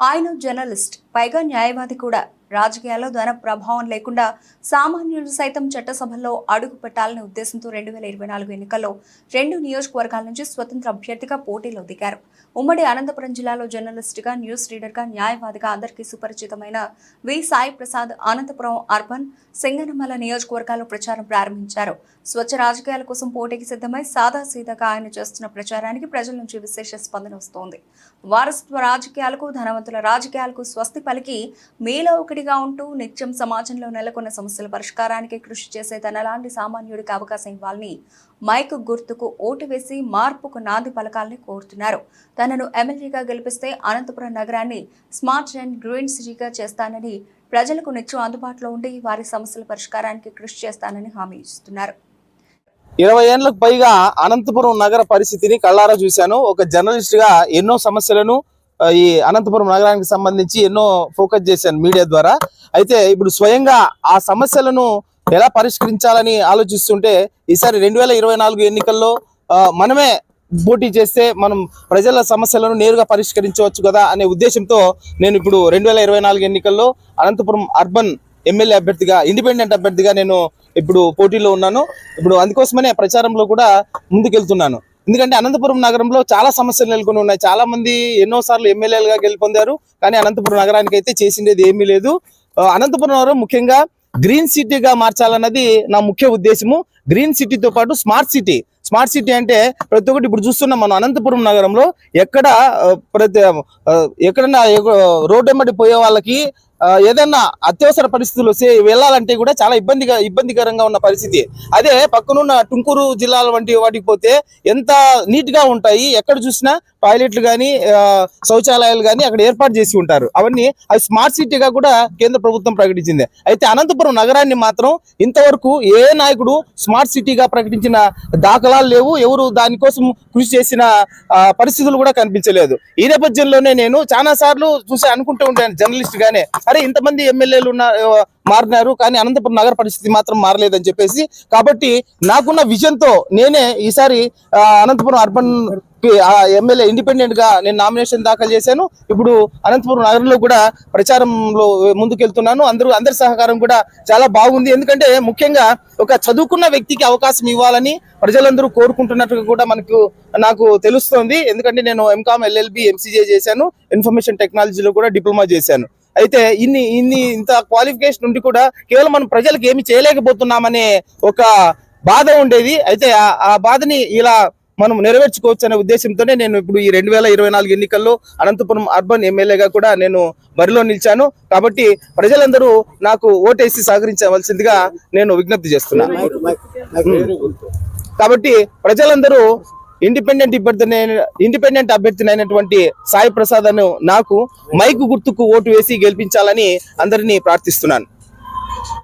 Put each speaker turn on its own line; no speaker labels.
ఆయన జర్నలిస్ట్ పైగా న్యాయవాది కూడా. రాజకీయాల్లో ధన ప్రభావం లేకుండా సామాన్యులు సైతం చట్టసభల్లో అడుగు పెట్టాలనే ఉద్దేశంతో రెండు వేల ఇరవై నాలుగు ఎన్నికల్లో రెండు నియోజకవర్గాల నుంచి స్వతంత్ర అభ్యర్థిగా పోటీలో దిగారు. ఉమ్మడి అనంతపురం జిల్లాలో జర్నలిస్టుగా న్యూస్ రీడర్గా న్యాయవాదిగా అందరికీ సుపరిచితమైన వి. సాయి ప్రసాద్ అనంతపురం అర్బన్ సింగనమల నియోజకవర్గాల్లో ప్రచారం ప్రారంభించారు. స్వచ్ఛ రాజకీయాల కోసం పోటీకి సిద్ధమై సాదాసీదాగా ఆయన చేస్తున్న ప్రచారానికి ప్రజల నుంచి విశేష స్పందన వస్తోంది. వారసత్వ రాజకీయాలకు ధనవంతుల రాజకీయాలకు స్వస్తి పలికి మీలో ఒకటిగా ఉంటూ నిత్యం సమాజంలో నెలకొన్న సమస్యల పరిష్కారానికి కృషి చేసే తనలాంటి సామాన్యుడికి అవకాశం ఇవ్వాలని మైక్ గుర్తుకు ఓటు వేసి మార్పుకు నాంది పలకాలని కోరుతున్నారు. తనను ఎమ్మెల్యేగా గెలిపిస్తే అనంతపురం నగరాన్ని స్మార్ట్ అండ్ గ్రీన్ సిటీగా చేస్తానని ప్రజలకు నిత్యం అందుబాటులో ఉండి వారి సమస్యల పరిష్కారానికి కృషి చేస్తానని హామీ ఇస్తున్నారు.
ఇరవై ఏళ్ళకు పైగా అనంతపురం నగర పరిస్థితిని కళ్ళారా చూశాను. ఒక జర్నలిస్ట్గా ఎన్నో సమస్యలను ఈ అనంతపురం నగరానికి సంబంధించి ఎన్నో ఫోకస్ చేశాను మీడియా ద్వారా. అయితే ఇప్పుడు స్వయంగా ఆ సమస్యలను ఎలా పరిష్కరించాలని ఆలోచిస్తుంటే ఈసారి రెండు వేల ఇరవై నాలుగు ఎన్నికల్లో మనమే పోటీ చేస్తే మనం ప్రజల సమస్యలను నేరుగా పరిష్కరించవచ్చు కదా అనే ఉద్దేశంతో నేను ఇప్పుడు రెండు వేల ఇరవై నాలుగు ఎన్నికల్లో అనంతపురం అర్బన్ ఎమ్మెల్యే అభ్యర్థిగా ఇండిపెండెంట్ అభ్యర్థిగా నేను ఇప్పుడు పోటీలో ఉన్నాను. ఇప్పుడు అందుకోసమనే ప్రచారంలో కూడా ముందుకెళ్తున్నాను. ఎందుకంటే అనంతపురం నగరంలో చాలా సమస్యలు నెలకొని ఉన్నాయి. చాలా మంది ఎన్నో సార్లు ఎమ్మెల్యేలుగా గెలుపొందారు కానీ అనంతపురం నగరానికి అయితే చేసిండేది ఏమీ లేదు. అనంతపురం నగరం ముఖ్యంగా గ్రీన్ సిటీగా మార్చాలన్నది నా ముఖ్య ఉద్దేశము. గ్రీన్ సిటీతో పాటు స్మార్ట్ సిటీ. స్మార్ట్ సిటీ అంటే ప్రతి ఒక్కటి ఇప్పుడు చూస్తున్నాం మనం అనంతపురం నగరంలో ఎక్కడ ప్రతి ఎక్కడన్నా రోడ్డు వెంబడి పోయే వాళ్ళకి ఏదన్నా అత్యవసర పరిస్థితులు వెళ్ళాలంటే కూడా చాలా ఇబ్బందిగా ఇబ్బందికరంగా ఉన్న పరిస్థితి. అదే పక్కనున్న టుంకూరు జిల్లాల వంటి వాటికి పోతే ఎంత నీట్గా ఉంటాయి ఎక్కడ చూసినా టాయిలెట్లు కానీ శౌచాలయాలు కానీ అక్కడ ఏర్పాటు చేసి ఉంటారు. అవన్నీ అవి స్మార్ట్ సిటీగా కూడా కేంద్ర ప్రభుత్వం ప్రకటించింది. అయితే అనంతపురం నగరాన్ని మాత్రం ఇంతవరకు ఏ నాయకుడు స్మార్ట్ సిటీగా ప్రకటించిన దాఖలా దాఖలాలు లేవు ఎవరు దానికోసం కృషి చేసిన పరిస్థితులు కూడా కనిపించలేదు. ఈ నేపథ్యంలోనే నేను చాలా సార్లు చూసి అనుకుంటూ ఉంటాను జర్నలిస్ట్ గానే. అరే ఇంతమంది ఎమ్మెల్యేలు ఉన్న మారినారు కానీ అనంతపురం నగర పరిస్థితి మాత్రం మారలేదని చెప్పేసి కాబట్టి నాకున్న విజన్తో నేనే ఈసారి అనంతపురం అర్బన్ ఎమ్మెల్యే ఇండిపెండెంట్గా నేను నామినేషన్ దాఖలు చేశాను. ఇప్పుడు అనంతపురం నగరంలో కూడా ప్రచారంలో ముందుకెళ్తున్నాను. అందరూ అందరి సహకారం కూడా చాలా బాగుంది. ఎందుకంటే ముఖ్యంగా ఒక చదువుకున్న వ్యక్తికి అవకాశం ఇవ్వాలని ప్రజలందరూ కోరుకుంటున్నట్టుగా కూడా మనకు నాకు తెలుస్తోంది. ఎందుకంటే నేను ఎంకామ్ ఎల్ఎల్బి ఎంసీజే చేశాను. ఇన్ఫర్మేషన్ టెక్నాలజీలో కూడా డిప్లొమా చేశాను. అయితే ఇన్ని ఇన్ని ఇంత క్వాలిఫికేషన్ ఉండి కూడా కేవలం మనం ప్రజలకు ఏమి చేయలేకపోతున్నామనే ఒక బాధ ఉండేది. అయితే ఆ- ఆ బాధని ఇలా మనం నెరవేర్చుకోవచ్చు అనే ఉద్దేశంతోనే నేను ఇప్పుడు ఈ రెండు వేల ఇరవై నాలుగు ఎన్నికల్లో అనంతపురం అర్బన్ ఎమ్మెల్యేగా కూడా నేను బరిలో నిలిచాను. కాబట్టి ప్రజలందరూ నాకు ఓటేసి సహకరించవలసిందిగా నేను విజ్ఞప్తి చేస్తున్నాను కాబట్టి ప్రజలందరూ ఇండిపెండెంట్ అభ్యర్థి ఇండిపెండెంట్ అభ్యర్థిని అయినటువంటి సాయి ప్రసాద్ అను నాకు మైకు గుర్తుకు ఓటు వేసి గెలిపించాలని అందరినీ ప్రార్థిస్తున్నాను.